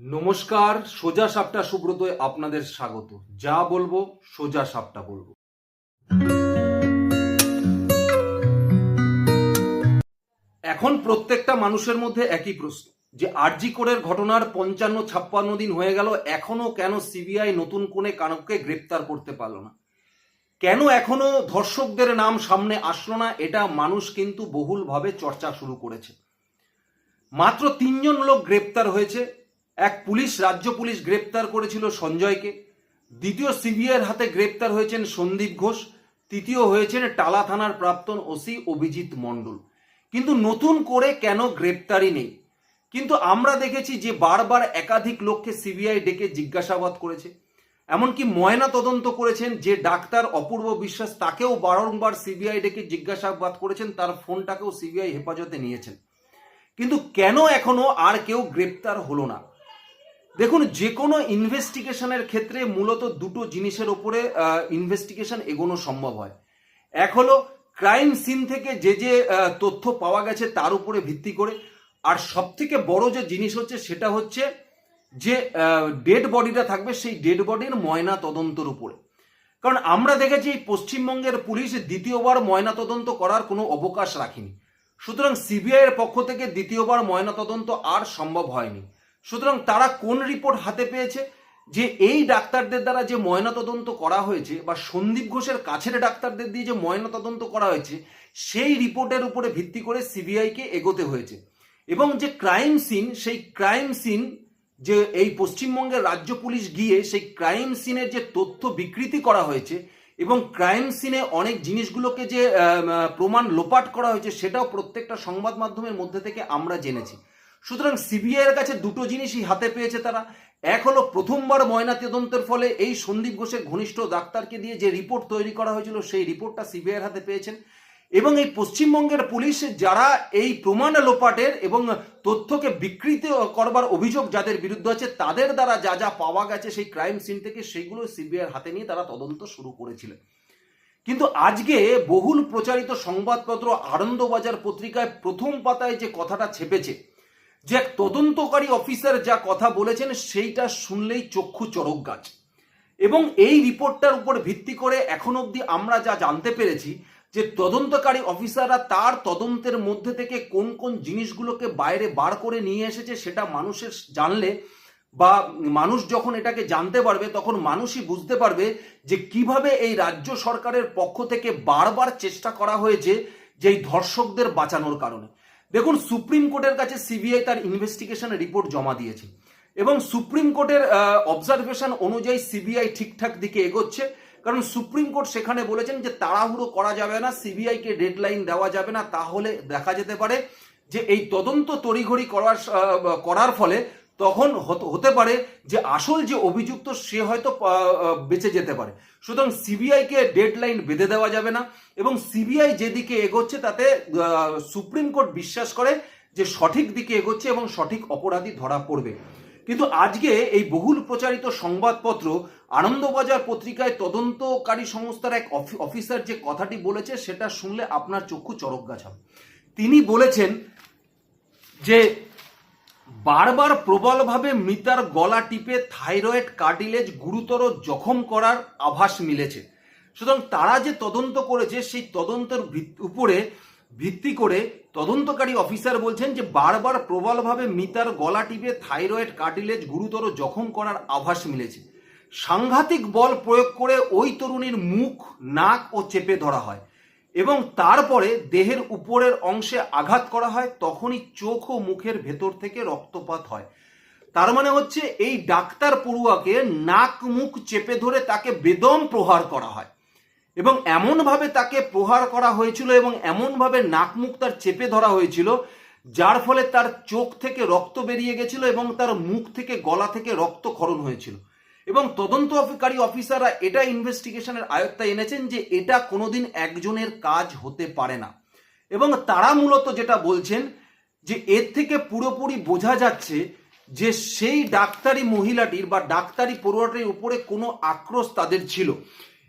নমস্কার, সোজা সাপটা সুব্রতয় আপনাদের স্বাগত। যা বলব, সোজা সাপটা বলব। এখন প্রত্যেকটা মানুষের মধ্যে একই প্রশ্ন, যে আরজি কোরের ঘটনার পঞ্চান্ন ছাপ্পান্ন দিন হয়ে গেল, এখনও কেন সিবিআই নতুন কোনে কানককে গ্রেপ্তার করতে পারল না? কেন এখনও ধর্ষকদের নাম সামনে আসলো না, এটা মানুষ কিন্তু বহুলভাবে চর্চা শুরু করেছে। মাত্র তিনজন লোক গ্রেপ্তার হয়েছে এক পুলিশ, রাজ্য পুলিশ গ্রেপ্তার করেছিল সঞ্জয়কে। দ্বিতীয় সিবিআইয়ের হাতে গ্রেপ্তার হয়েছেন সন্দীপ ঘোষ। তৃতীয় হয়েছেন টালা থানার প্রাক্তন ওসি অভিজিৎ মণ্ডল। কিন্তু নতুন করে কেন গ্রেপ্তারি নেই? কিন্তু আমরা দেখেছি যে বারবার একাধিক লোককে সিবিআই ডেকে জিজ্ঞাসাবাদ করেছে। এমনকি ময়না তদন্ত করেছেন যে ডাক্তার অপূর্ব বিশ্বাস তাকেও বারংবার সিবিআই ডেকে জিজ্ঞাসাবাদ করেছেন, তার ফোনটাকেও সিবিআই হেফাজতে নিয়েছেন। কিন্তু কেন এখনও আর কেউ গ্রেপ্তার হলো না? দেখুন যে কোনো ইনভেস্টিগেশনের ক্ষেত্রে মূলত দুটো জিনিসের ওপরে ইনভেস্টিগেশন এগোনো সম্ভব হয়। এক হলো ক্রাইম সিন থেকে যে যে তথ্য পাওয়া গেছে তার উপরে ভিত্তি করে। আর সব থেকে বড় যে জিনিস হচ্ছে, সেটা হচ্ছে যে ডেড বডিটা থাকবে সেই ডেড বডির ময়না তদন্তর উপরে। কারণ আমরা দেখেছি পশ্চিমবঙ্গের পুলিশ দ্বিতীয়বার ময়না তদন্ত করার কোনো অবকাশ রাখেনি। সুতরাং সিবিআই এর পক্ষ থেকে দ্বিতীয়বার ময়না তদন্ত আর সম্ভব হয়নি। সুতরাং তারা কোন রিপোর্ট হাতে পেয়েছে? যে এই ডাক্তারদের দ্বারা যে ময়না তদন্ত করা হয়েছে বা সন্দীপ ঘোষের কাছের ডাক্তারদের দিয়ে যে ময়না তদন্ত করা হয়েছে, সেই রিপোর্টের উপরে ভিত্তি করে সিবিআইকে এগোতে হয়েছে। এবং যে ক্রাইম সিন, সেই ক্রাইম সিন, যে এই পশ্চিমবঙ্গের রাজ্য পুলিশ গিয়ে সেই ক্রাইম সিনের যে তথ্য বিকৃতি করা হয়েছে এবং ক্রাইম সিনে অনেক জিনিসগুলোকে যে প্রমাণ লোপাট করা হয়েছে, সেটাও প্রত্যেকটা সংবাদ মাধ্যমের মধ্যে থেকে আমরা জেনেছি। সুতরাং সিবিআই এর কাছে দুটো জিনিসই হাতে পেয়েছে তারা। এক হলো প্রথমবার ময়না তদন্তের ফলে এই সন্দীপ ঘোষের ঘনিষ্ঠ ডাক্তারকে দিয়ে যে রিপোর্ট তৈরি করা হয়েছিল, সেই রিপোর্টটা সিবিআই এর হাতে পেয়েছেন। এবং এই পশ্চিমবঙ্গের পুলিশ যারা এই প্রমাণ লোপাটের এবং তথ্যকে বিকৃত করবার অভিযোগ যাদের বিরুদ্ধে আছে, তাদের দ্বারা যা যা পাওয়া গেছে সেই ক্রাইম সিন থেকে সেইগুলো সিবিআই এর হাতে নিয়ে তারা তদন্ত শুরু করেছিলেন কিন্তু আজকে বহুল প্রচারিত সংবাদপত্র আনন্দবাজার পত্রিকায় প্রথম পাতায় যে কথাটা ছেপেছে যে তদন্তকারী অফিসার যা কথা বলেছেন সেইটা শুনলেই চক্ষু চড়ক গাছ। এবং এই রিপোর্টটার উপর ভিত্তি করে এখন অবধি আমরা যা জানতে পেরেছি, যে তদন্তকারী অফিসাররা তার তদন্তের মধ্যে থেকে কোন কোন জিনিসগুলোকে বাইরে বার করে নিয়ে এসেছে সেটা মানুষের জানলে বা মানুষ যখন এটাকে জানতে পারবে, তখন মানুষই বুঝতে পারবে যে কীভাবে এই রাজ্য সরকারের পক্ষ থেকে বারবার চেষ্টা করা হয়েছে যে এই ধর্ষকদের বাঁচানোর কারণে। দেখুন, সুপ্রিম কোর্টের কাছে সিবিআই তার ইনভেস্টিগেশন রিপোর্ট জমা দিয়েছে। এবং সুপ্রিম কোর্টের অবজারভেশন অনুযায়ী সিবিআই ঠিকঠাক দিকে এগোচ্ছে। কারণ সুপ্রিম কোর্ট সেখানে বলেছেন যে তাড়াহুড়ো করা যাবে না সিবিআইকে ডেডলাইন দেওয়া যাবে না। তাহলে দেখা যেতে পারে যে এই তদন্ত তড়িঘড়ি করার করার ফলে তখন হত- পারে যে আসল যে অভিযুক্ত, সে হয়তো বেঁচে যেতে পারে। সুতরাং সিবিআই কে ডেডলাইন বেঁধে দেওয়া যাবে না এবং সিবিআই যেদিকে এগোচ্ছে তাতে সুপ্রিম কোর্ট বিশ্বাস করে যে সঠিক দিকে এগোচ্ছে এবং সঠিক অপরাধী ধরা পড়বে। কিন্তু আজকে এই বহুল প্রচারিত সংবাদপত্র আনন্দবাজার পত্রিকায় তদন্তকারী সংস্থার এক অফি- অফিসার যে কথাটি বলেছে, সেটা শুনলে আপনার চক্ষু চরক গাছাবে তিনি বলেছেন যে বারবার প্রবলভাবে মৃতার গলা টিপে থাইরয়েড কার্টিলেজ গুরুতর জখম করার আভাস মিলেছে। সুতরাং তারা যে তদন্ত করেছে, সেই তদন্তের উপরে ভিত্তি করে তদন্তকারী অফিসার বলছেন যে বারবার প্রবলভাবে মৃতার গলা টিপে থাইরয়েড কার্টিলেজ গুরুতর জখম করার আভাস মিলেছে। সাংঘাতিক বল প্রয়োগ করে ওই তরুণীর মুখ, নাক ও চেপে ধরা হয়। এবং তারপরে দেহের উপরের অংশে আঘাত করা হয়, তখনই চোখ ও মুখের ভেতর থেকে রক্তপাত হয়। তার মানে হচ্ছে এই ডাক্তার পড়ুয়াকে নাক মুখ চেপে ধরে তাকে বেদম প্রহার করা হয়। এবং এমনভাবে তাকে প্রহার করা হয়েছিল এবং এমনভাবে নাক মুখ তার চেপে ধরা হয়েছিল, যার ফলে তার চোখ থেকে রক্ত বেরিয়ে গেছিল এবং তার মুখ থেকে গলা থেকে রক্ত রক্তক্ষরণ হয়েছিল। এবং তদন্তকারী অফিসাররা এটা ইনভেস্টিগেশনের আয়ত্তায় এনেছেন যে এটা কোনোদিন একজনের কাজ হতে পারে না। এবং তারা মূলত যেটা বলছেন যে এর থেকে পুরোপুরি বোঝা যাচ্ছে যে সেই ডাক্তারি মহিলাটির বা ডাক্তারি পড়ুয়াটির উপরে কোনো আক্রোশ তাদের ছিল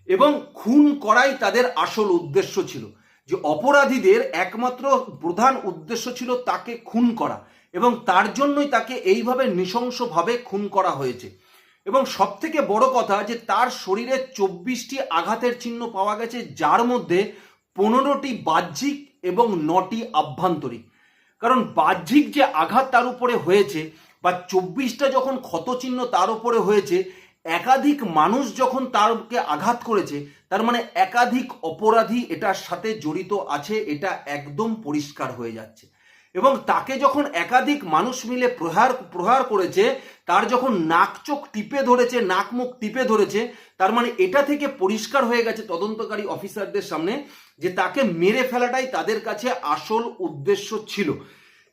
এবং খুন করাই তাদের আসল উদ্দেশ্য ছিল। যে অপরাধীদের একমাত্র প্রধান উদ্দেশ্য ছিল তাকে খুন করা এবং তার জন্যই তাকে এইভাবে নৃশংসভাবে খুন করা হয়েছে। এবং সব থেকে বড় কথা যে তার শরীরে চব্বিশটি আঘাতের চিহ্ন পাওয়া গেছে, যার মধ্যে পনেরোটি বাহ্যিক এবং নটি আভ্যন্তরীণ। কারণ বাহ্যিক যে আঘাত তার উপরে হয়েছে বা চব্বিশটা যখন ক্ষতচিহ্ন তার উপরে হয়েছে, একাধিক মানুষ যখন তারকে আঘাত করেছে, তার মানে একাধিক অপরাধী এটার সাথে জড়িত আছে, এটা একদম পরিষ্কার হয়ে যাচ্ছে। এবং তাকে যখন একাধিক মানুষ মিলে প্রহার প্রহার করেছে, তার যখন নাক চোখ টিপে ধরেছে, নাক মুখ টিপে ধরেছে, তার মানে এটা থেকে পরিষ্কার হয়ে গেছে তদন্তকারী অফিসারদের সামনে যে তাকে মেরে ফেলাটাই তাদের কাছে আসল উদ্দেশ্য ছিল।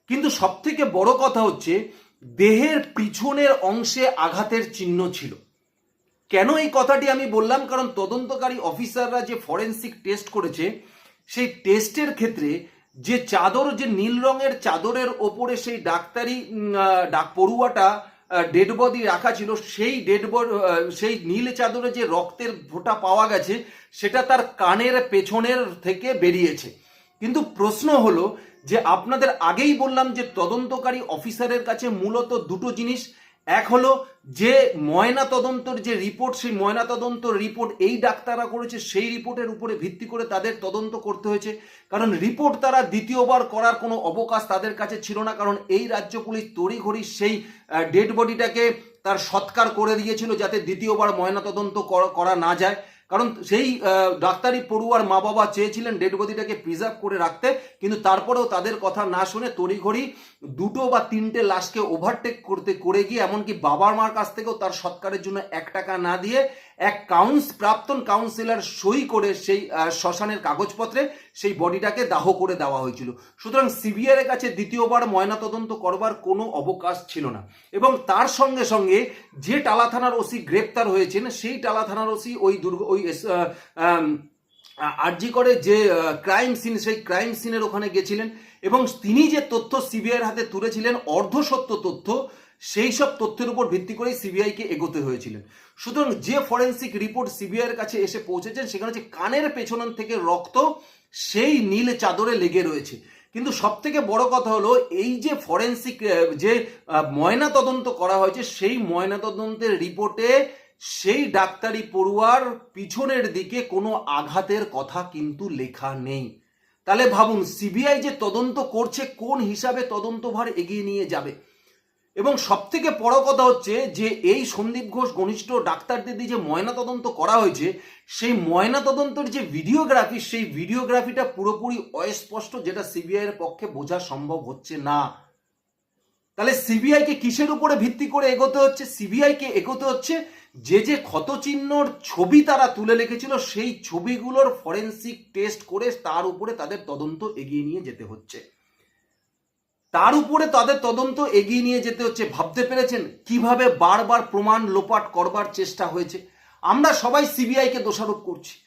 কিন্তু সব থেকে বড় কথা হচ্ছে, দেহের পিছনের অংশে আঘাতের চিহ্ন ছিল। কেন এই কথাটি আমি বললাম? কারণ তদন্তকারী অফিসাররা যে ফরেন্সিক টেস্ট করেছে, সেই টেস্টের ক্ষেত্রে যে চাদর, যে নীল রঙের চাদরের ওপরে সেই ডাক্তারি ডাক পড়ুয়াটা ডেড বডি রাখা ছিল, সেই ডেড সেই নীল চাদরে যে রক্তের ফোঁটা পাওয়া গেছে, সেটা তার কানের পেছনের থেকে বেরিয়েছে। কিন্তু প্রশ্ন হলো যে আপনাদের আগেই বললাম যে তদন্তকারী অফিসারের কাছে মূলত দুটো জিনিস এক হলো যে ময়না তদন্তর যে রিপোর্ট সেই ময়না তদন্তর রিপোর্ট এই ডাক্তাররা করেছে, সেই রিপোর্টের উপরে ভিত্তি করে তাদের তদন্ত করতে হয়েছে। কারণ রিপোর্ট তারা দ্বিতীয়বার করার কোনো অবকাশ তাদের কাছে ছিল না, কারণ এই রাজ্য পুলিশ তড়িঘড়ি সেই ডেড বডিটাকে তার সৎকার করে দিয়েছিল যাতে দ্বিতীয়বার ময়না তদন্ত করা- না যায়। কারণ সেই ডাক্তারি পড়ুয়ার মা বাবা চেয়েছিলেন ডেড বডিটাকে প্রিজার্ভ করে রাখতে, কিন্তু তারপরেও তাদের কথা না শুনে তড়িঘড়ি দুটো বা তিনটে লাশকে ওভারটেক করতে, করে গিয়ে এমনকি বাবার মার কাছ থেকেও তার সৎকারের জন্য এক টাকা না দিয়ে এক কাউন্স প্রাক্তন কাউন্সিলর সই করে সেই শ্মশানের কাগজপত্রে সেই বডিটাকে দাহ করে দেওয়া হয়েছিল। সুতরাং সিবিআই এর কাছে দ্বিতীয়বার ময়নাতদন্ত করবার কোনো অবকাশ ছিল না। এবং তার সঙ্গে সঙ্গে যে টালা থানার ওসি গ্রেপ্তার হয়েছেন, সেই টালা থানার ওসি ওই দুর্গ ওই আরজি করে যে ক্রাইম সিন সেই ক্রাইম সিনের ওখানে গেছিলেন। এবং তিনি যে তথ্য সিবিআইয়ের হাতে তুলেছিলেন অর্ধসত্য তথ্য সেই সব তথ্যের উপর ভিত্তি করেই সিবিআইকে এগোতে হয়েছিলেন। সুতরাং যে ফরেন্সিক রিপোর্ট সিবিআইয়ের কাছে এসে পৌঁছেছেন, সেখানে হচ্ছে কানের পেছন থেকে রক্ত সেই নীল চাদরে লেগে রয়েছে। কিন্তু সব থেকে বড় কথা হলো, এই যে ফরেন্সিক যে ময়না তদন্ত করা হয়েছে, সেই ময়না তদন্তের রিপোর্টে সেই ডাক্তারি পড়ুয়ার পিছনের দিকে কোনো আঘাতের কথা কিন্তু লেখা নেই। তাহলে ভাবুন সিবিআই যে তদন্ত করছে, কোন হিসাবে তদন্তভার এগিয়ে নিয়ে যাবে? এবং সব থেকে বড় কথা হচ্ছে যে এই সন্দীপ ঘোষ ঘনিষ্ঠ ডাক্তারদের দিয়ে যে ময়না তদন্ত করা হয়েছে, সেই ময়না তদন্তের যে ভিডিওগ্রাফি, সেই ভিডিওগ্রাফিটা পুরোপুরি অস্পষ্ট যেটা সিবিআই এর পক্ষে বোঝা সম্ভব হচ্ছে না। তাহলে সিবিআই কে কিসের উপরে ভিত্তি করে এগোতে হচ্ছে? সিবিআই কে এগোতে হচ্ছে যে যে ক্ষতচিহ্নর ছবি তারা তুলে রেখেছিল, সেই ছবিগুলোর ফরেন্সিক টেস্ট করে তার উপরে তাদের তদন্ত এগিয়ে নিয়ে যেতে হচ্ছে। তার উপরে তাদের তদন্ত এগিয়ে নিয়ে যেতে হচ্ছে। ভাবতে পেরেছেন? কীভাবে বারবার প্রমাণ লোপাট করবার চেষ্টা হয়েছে? আমরা সবাই সিবিআই কে দোষারোপ করছি।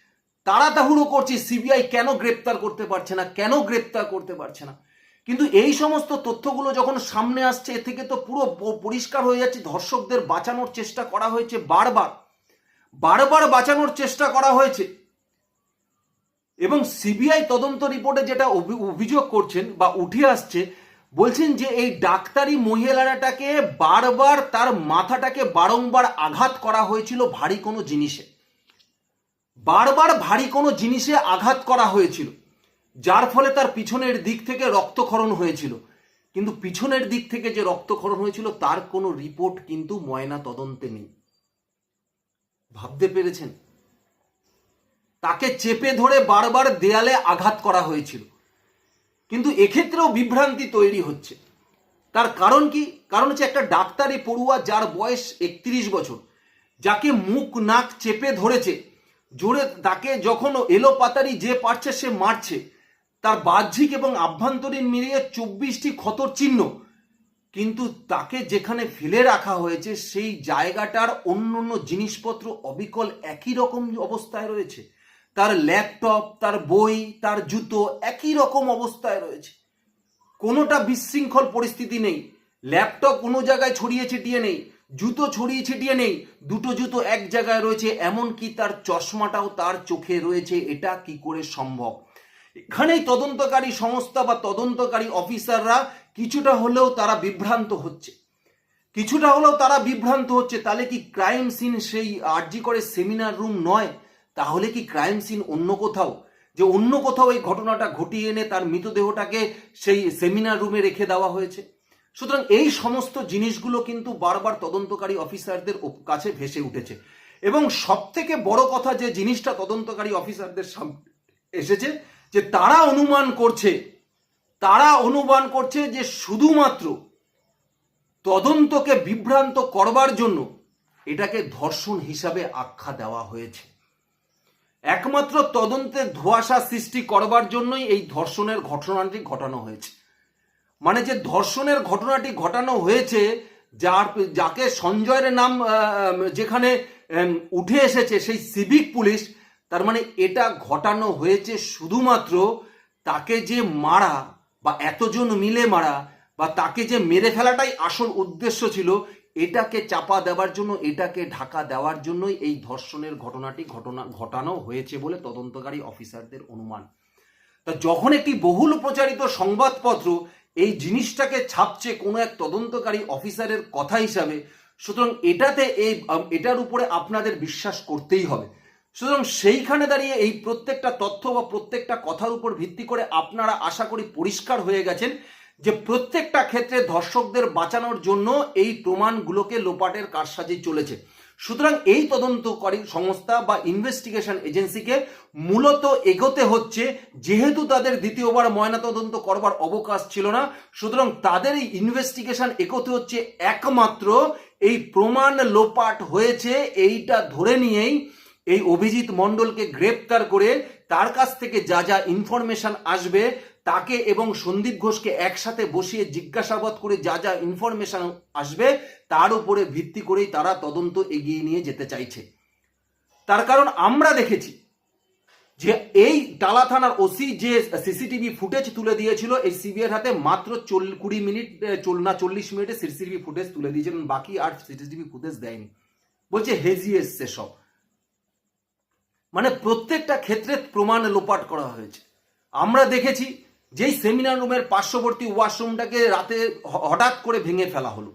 তাড়াতাড়ুড়ো করছি। সিবিআই কেন গ্রেপ্তার করতে পারছে না? কেন গ্রেপ্তার করতে পারছে না? কিন্তু এই সমস্ত তথ্যগুলো যখন সামনে আসছে, এ থেকে তো পুরো পরিষ্কার হয়ে যাচ্ছে। ধর্ষকদের বাঁচানোর চেষ্টা করা হয়েছে বারবার। বারবার বাঁচানোর চেষ্টা করা হয়েছে। এবং সিবিআই তদন্ত রিপোর্টে যেটা অভি- অভিযোগ করছেন বা উঠে আসছে বলছেন যে এই ডাক্তারি মহিলাটাকে বারবার তার মাথাটাকে বারংবার আঘাত করা হয়েছিল ভারী কোনো জিনিসে। বারবার ভারী কোনো জিনিসে আঘাত করা হয়েছিল, যার ফলে তার পিছনের দিক থেকে রক্তক্ষরণ হয়েছিল। কিন্তু পিছনের দিক থেকে যে রক্তক্ষরণ হয়েছিল, তার কোনো রিপোর্ট কিন্তু ময়না তদন্তে নেই। ভাবতে পেরেছেন? তাকে চেপে ধরে বারবার দেয়ালে আঘাত করা হয়েছিল। কিন্তু এক্ষেত্রেও বিভ্রান্তি তৈরি হচ্ছে। তার কারণ কি? কারণ হচ্ছে একটা ডাক্তারি পড়ুয়া যার বয়স একত্রিশ বছর, যাকে মুখ নাক চেপে ধরেছে, জোরে তাকে যখন এলো পাতারি যে পারছে সে মারছে। তার বাহ্যিক এবং আভ্যন্তরীণ মিলিয়ে চব্বিশটি ক্ষতর চিহ্ন, কিন্তু তাকে যেখানে ফেলে রাখা হয়েছে সেই জায়গাটার অন্য অন্য জিনিসপত্র অবিকল একই রকম অবস্থায় রয়েছে। তার ল্যাপটপ, তার বই, তার জুতো একই রকম অবস্থায় রয়েছে। কোনোটা বিশৃঙ্খল পরিস্থিতি নেই। ল্যাপটপ কোনো জায়গায় ছড়িয়ে ছিটিয়ে নেই, জুতো ছড়িয়ে ছিটিয়ে নেই, দুটো জুতো এক জায়গায় রয়েছে, এমনকি তার চশমাটাও তার চোখে রয়েছে। এটা কি করে সম্ভব? এখানেই তদন্তকারী সংস্থা বা তদন্তকারী অফিসাররা কিছুটা হলেও তারা বিভ্রান্ত হচ্ছে। কিছুটা হলেও তারা বিভ্রান্ত হচ্ছে। তাহলে কি ক্রাইম সিন সেই আরজি করে সেমিনার রুম নয়? তাহলে কি ক্রাইম সিন অন্য কোথাও? যে অন্য কোথাও এই ঘটনাটা ঘটিয়ে এনে তার মৃতদেহটাকে সেই সেমিনার রুমে রেখে দেওয়া হয়েছে? সুতরাং এই সমস্ত জিনিসগুলো কিন্তু বারবার তদন্তকারী অফিসারদের কাছে ভেসে উঠেছে। এবং সব থেকে বড় কথা যে জিনিসটা তদন্তকারী অফিসারদের এসেছে, যে তারা অনুমান করছে, তারা অনুমান করছে যে শুধুমাত্র তদন্তকে বিভ্রান্ত করবার জন্য এটাকে ধর্ষণ হিসাবে আখ্যা দেওয়া হয়েছে। একমাত্র তদন্তের ধোঁয়াশা সৃষ্টি করবার জন্যই এই ধর্ষণের ঘটনাটি ঘটানো হয়েছে। মানে যে ধর্ষণের ঘটনাটি ঘটানো হয়েছে, যার যাকে সঞ্জয়ের নাম যেখানে উঠে এসেছে সেই সিভিক পুলিশ, তার মানে এটা ঘটানো হয়েছে শুধুমাত্র তাকে যে মারা বা এতজন মিলে মারা বা তাকে যে মেরে ফেলাটাই আসল উদ্দেশ্য ছিল এটাকে চাপা দেওয়ার জন্য, এটাকে ঢাকা দেওয়ার জন্যই এই ধর্ষণের ঘটনাটি ঘটনা, ঘটানো হয়েছে বলে তদন্তকারী অফিসারদের অনুমান। তা যখন একটি বহুল প্রচারিত সংবাদপত্র এই জিনিসটাকে ছাপছে কোনো এক তদন্তকারী অফিসারের কথা হিসাবে, সুতরাং এটাতে এই এটার উপরে আপনাদের বিশ্বাস করতেই হবে। সুতরাং সেইখানে দাঁড়িয়ে এই প্রত্যেকটা তথ্য বা প্রত্যেকটা কথার উপর ভিত্তি করে আপনারা আশা করি পরিষ্কার হয়ে গেছেন। যে প্রত্যেকটা ক্ষেত্রে ধর্ষকদের বাঁচানোর জন্য এই প্রমাণগুলোকে লোপাটের কারসাজি চলেছে। সুতরাং এই তদন্তকারী সংস্থা বা ইনভেস্টিগেশন এজেন্সিকে মূলত এগোতে হচ্ছে, যেহেতু তাদের দ্বিতীয়বার ময়নাতদন্ত করবার অবকাশ ছিল না, সুতরাং তাদের এই ইনভেস্টিগেশন এগোতে হচ্ছে একমাত্র এই প্রমাণ লোপাট হয়েছে, এইটা ধরে নিয়েই এই অভিজিৎ মণ্ডলকে গ্রেপ্তার করে তার কাছ থেকে যা যা ইনফরমেশন আসবে তাকে এবং সন্দীপ ঘোষকে একসাথে বসিয়ে জিজ্ঞাসাবাদ করে যা যা ইনফরমেশন আসবে, তার উপরে ভিত্তি করেই তারা তদন্ত এগিয়ে নিয়ে যেতে চাইছে। তার কারণ আমরা দেখেছি যে এই টালা থানার ওসি যে সিসিটিভি ফুটেজ তুলে দিয়েছিল, এই সিবিআর হাতে মাত্র চল, কুড়ি মিনিট চল, না, চল্লিশ মিনিটে সিসিটিভি ফুটেজ তুলে দিয়েছিলেন বাকি আর সিসিটিভি ফুটেজ দেয়নি। বলছে, হেজি এসছে সব। মানে প্রত্যেকটা ক্ষেত্রে প্রমাণ লোপাট করা হয়েছে। আমরা দেখেছি যেই সেমিনার রুমের পার্শ্ববর্তী ওয়াশরুমটাকে রাতে হঠাৎ করে ভেঙে ফেলা হলো।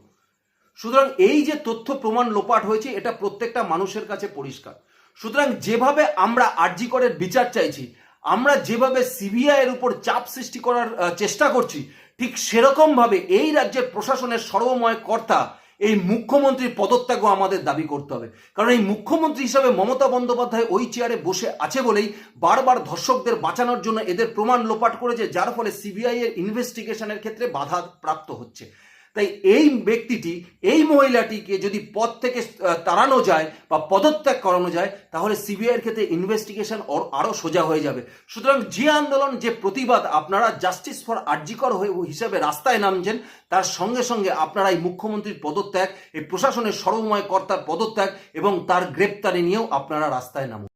সুতরাং এই যে তথ্য প্রমাণ লোপাট হয়েছে, এটা প্রত্যেকটা মানুষের কাছে পরিষ্কার। সুতরাং যেভাবে আমরা আরজি করের বিচার চাইছি, আমরা যেভাবে সিবিআই এর উপর চাপ সৃষ্টি করার চেষ্টা করছি, ঠিক সেরকম ভাবে এই রাজ্যের প্রশাসনের সর্বময় কর্তা এই মুখ্যমন্ত্রীর পদত্যাগও আমাদের দাবি করতে হবে। কারণ এই মুখ্যমন্ত্রী হিসাবে মমতা বন্দ্যোপাধ্যায় ওই চেয়ারে বসে আছে বলেই বারবার ধর্ষকদের বাঁচানোর জন্য এদের প্রমাণ লোপাট করেছে, যার ফলে সিবিআই এর ইনভেস্টিগেশনের ক্ষেত্রে বাধা প্রাপ্ত হচ্ছে। তাই এই ব্যক্তিটি, এই মহিলাটিকে যদি পদ থেকে তাড়ানো যায় বা পদত্যাগ করানো যায়, তাহলে সিবিআইয়ের ক্ষেত্রে ইনভেস্টিগেশন আরও সোজা হয়ে যাবে। সুতরাং যে আন্দোলন, যে প্রতিবাদ আপনারা জাস্টিস ফর আর্জিকর হয়ে, হিসাবে রাস্তায় নামছেন, তার সঙ্গে সঙ্গে আপনারা এই মুখ্যমন্ত্রীর পদত্যাগ, এই প্রশাসনের সর্বময় কর্তার পদত্যাগ এবং তার গ্রেপ্তারি নিয়েও আপনারা রাস্তায় নামুন।